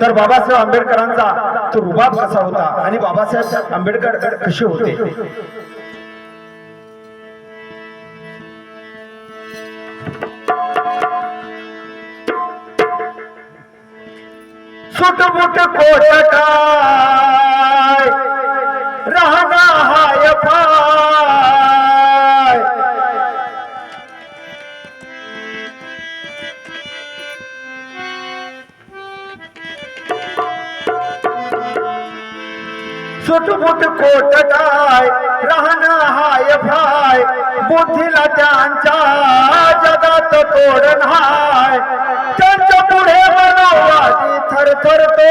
तर बाबासाहेब आंबेडकरांचा तो रुबाब कसा होता आणि बाबासाहेब आंबेडकर कसे होते? सुटमुट कोट काय सुटमुट खोट काय? राहणं हाय भाय बुद्धीला त्यांच्या जगात तोडण हाय त्यांच्या पुढे मनोवादी थरथरतो.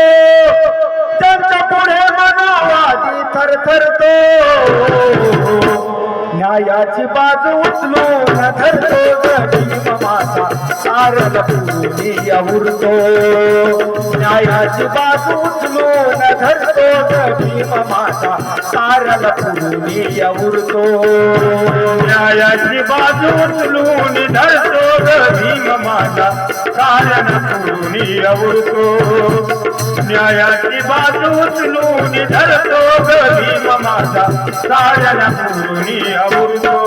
त्यांच्या पुढे मनोवादी थरथरतो. न्यायाची बाजू उचलून धरतो गरीब माझा सारल पूर्णी उरतो न्यायाची बाजू उचलून धरतो गरीब माझा सारल पूर्णी उरतो न्यायाची बाजू उचलून धरतो भीम माझा कारण पूर्णी आवडतो न्यायाची बाजू उचलून धरतो भीम माझा कारण पूर्णी आवडतो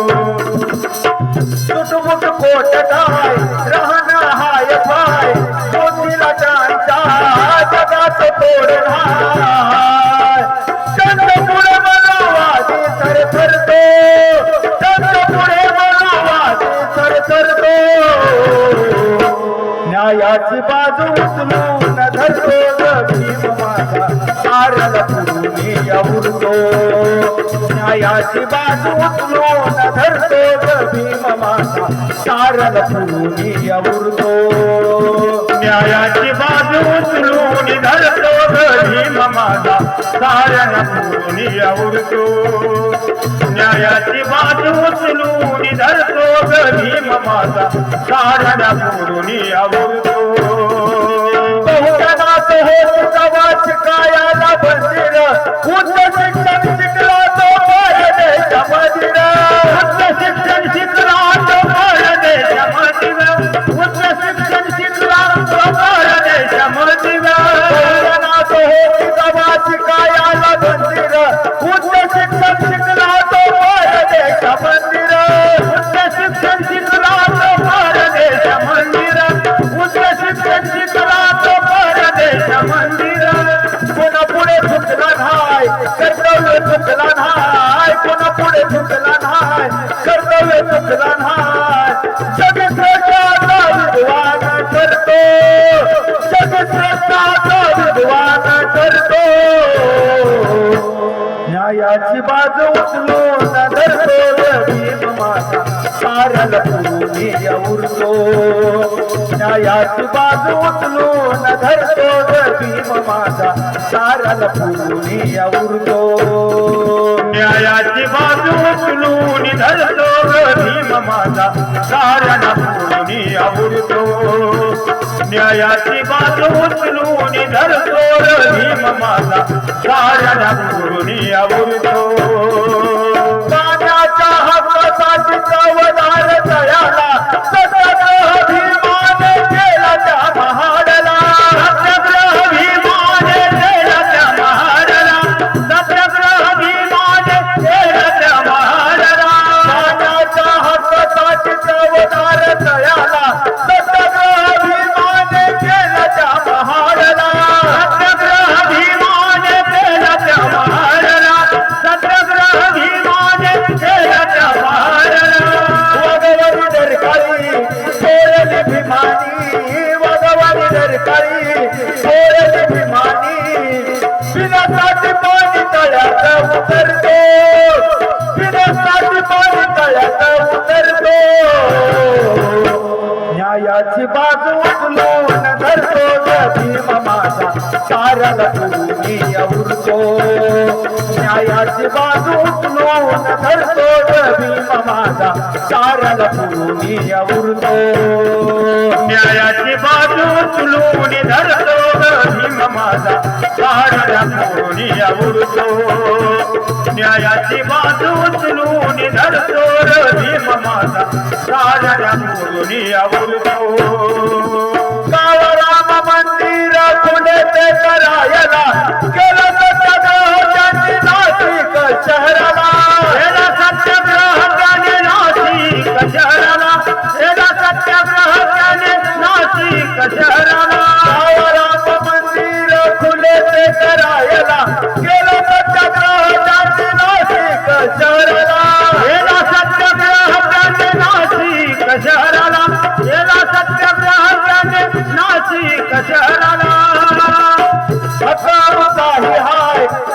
सुटमुट कोट काय राहणं हाय पाय मोतीला त्यांच्या जगात तोडण न्यायाची बाजू उचलून धरतो भीम माझा. सारल पूर्णी उरतो न्यायाची बाजू उचलून धरतो भीम माझा. सारल पूर्णी उरतो न्यायाची बाजू उचलून धरतो भीम माझा. कारण पूर्णी आवडतो न्यायाची बाजू भीम माझा कारण पूर्णी आवडतो. बहुजनात होत प्रवास कायाला बंदिर उच्च पूर्णी उरतो न्यायाची बाजू उचलून धरतो भीम माझा. सारल पुरुणी उरतो न्यायाची बाजू उचलून धरतो भीम माझा. कारण पुरुणी उरतो न्यायाची बाजू उचलून धरतो भीम माझा. कारण पुरुणी उरतो वगवारी दरकाळी सोडली भीमानी पिण्यासाठी पाणी तळ्यात उतरतो. पिण्यासाठी पाणी तळ्यात उतरतो. न्यायाची बाजू उचलून धरतो भीम माझा. सारल तुम्ही उरतो न्यायाची बाजू उचलून धरतो भीम माझा. सारल तुम्ही उरतो न्यायाची बाजू उचलून धरतो भीम माझा. कारण कोणी आवडतो. न्यायाची बाजू उचलून धरतो भीम माझा. कारण पूर्णी आवडतो. काळराम मंदिर पुढे ते कराय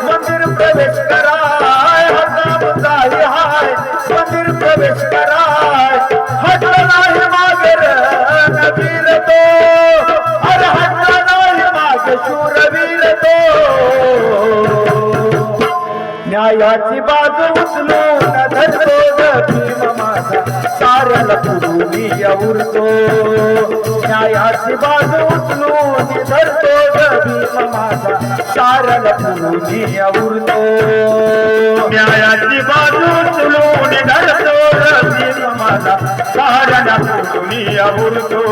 मंदिर प्रवेश कराय हकामताही हाय. मंदिर प्रवेश कराय हटला नाही मागर रणवीर तो. अरे हटला नाही मागे शूरवीर तो. न्यायाची बाजू उचलून धरतो. साऱ्याला पुरुणी उरतो न्यायाची बाजू उचलून धरतो ग भीम माझा. साऱ्याला पुरुणी उरतो न्यायाची बाजू उचलून धरतो रसीम माझा. साऱ्यांना पुरुणी आवडतो.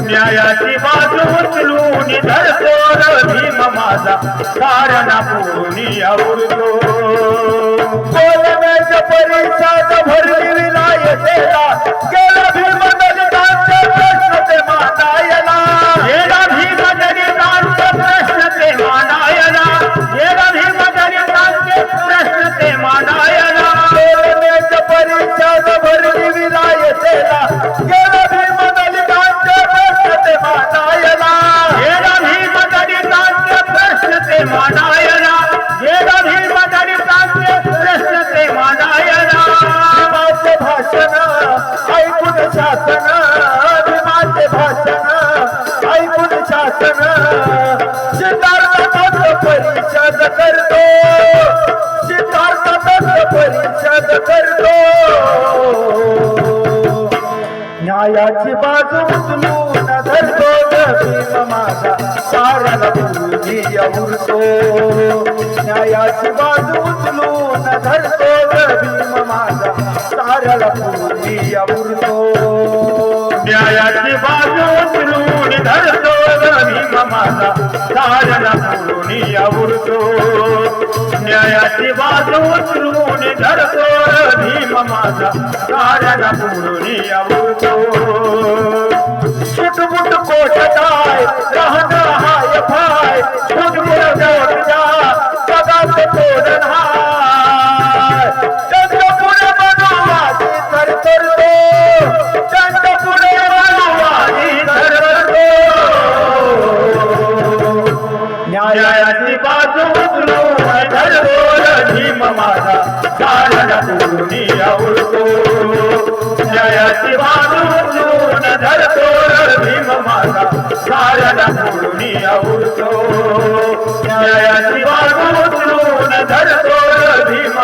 न्यायाची बाजू उचलून धरतो रसीम माझा. साऱ्यांना पुरुणी उरतो कोलमेच्या परिषद भरली necesita. ¡Que मायाची बाजू उचलून धरतो ग भीम माझा. साऱ्याला पूर्वी उरतो न्यायाची बाजू उचलून धरतो ग भीम माझा. साऱ्याला पूर्वी उरतो न्यायाची बाजू उचलून धरतो ग भीम माझा. साऱ्याला पुरुणी उरतो न्यायाची बाजू उचलून धरतो भीम माझा. कारण पुरुणी उरतो सुटमुट कोटताय हाय फाय तोरण हाय. तर करतो तर करतो न्यायाची बाजू उचलून धरतो भीम माझा कारण ग भीम माझा साऱ्याला पुरुणी आवडतो न्यायाची बाजू उचलून धरतो ग भीम